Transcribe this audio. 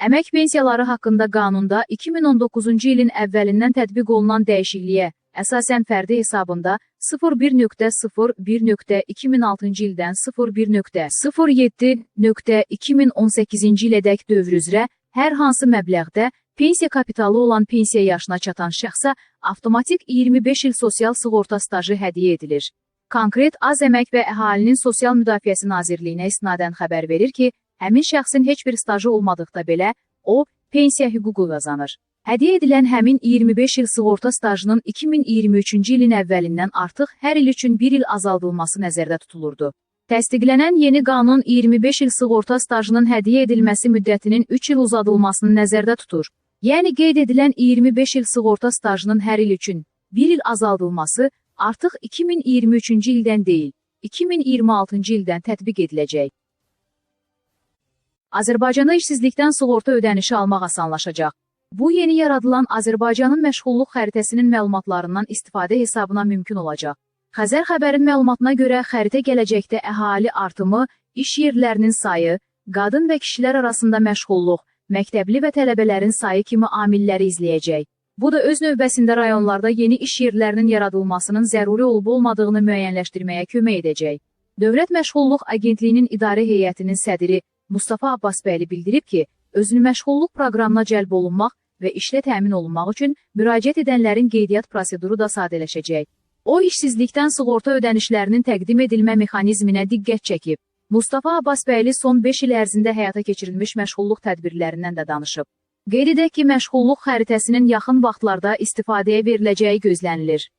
Əmək pensiyaları haqqında qanunda 2019-cu ilin əvvəlindən tətbiq olunan dəyişikliyə əsasən fərdi hesabında 01.01.2006-cı ildən 01.07.2018-ci ilədək dövr üzrə hər hansı məbləğdə pensiya kapitalı olan pensiya yaşına çatan şəxsə avtomatik 25 il sosial sığorta stajı hədiyyə edilir. Konkret Az Əmək və Əhalinin Sosial Müdafiəsi Nazirliyinə istinadən xəbər verir ki, həmin şəxsin heç bir stajı olmadıqda belə o pensiya hüququ qazanır. Hədiyyə edilən həmin 25 il sığorta stajının 2023-cü ilin əvvəlindən artıq hər il üçün 1 il azaldılması nəzərdə tutulurdu. Təsdiqlənən yeni qanun 25 il sığorta stajının hədiyyə edilməsi müddətinin 3 il uzadılmasını nəzərdə tutur. Yəni qeyd edilən 25 il sığorta stajının hər il üçün 1 il azaldılması artıq 2023-cü ildən deyil, 2026-cı ildən tətbiq ediləcək. Azərbaycanda işsizlikdən sığorta ödənişi almaq asanlaşacaq. Bu yeni yaradılan Azərbaycanın məşğulluq xəritəsinin məlumatlarından istifadə hesabına mümkün olacaq. Xəzər xəbərin məlumatına görə xəritə gələcəkdə əhali artımı, iş yerlərinin sayı, qadın və kişilər arasında məşğulluq, məktəbli və tələbələrin sayı kimi amilləri izləyəcək. Bu da öz növbəsində rayonlarda yeni iş yerlərinin yaradılmasının zəruri olub-olmadığını müəyyənləşdirməyə kömək edəcək. Dövlət Məşğulluq Agentliyinin idarə heyətinin sədri Mustafa Abbasbəyli bildirib ki, özünü məşğulluq proqramına cəlb olunmaq və işlə təmin olunmaq üçün müraciət edənlərin qeydiyyat proseduru da sadələşəcək. O, işsizlikdən sığorta ödənişlərinin təqdim edilmə mexanizminə diqqət çəkib. Mustafa Abbasbəyli son 5 il ərzində həyata keçirilmiş məşğulluq tədbirlərindən də danışıb. Qeyd edək ki, məşğulluq xəritəsinin yaxın vaxtlarda istifadəyə veriləcəyi gözlənilir.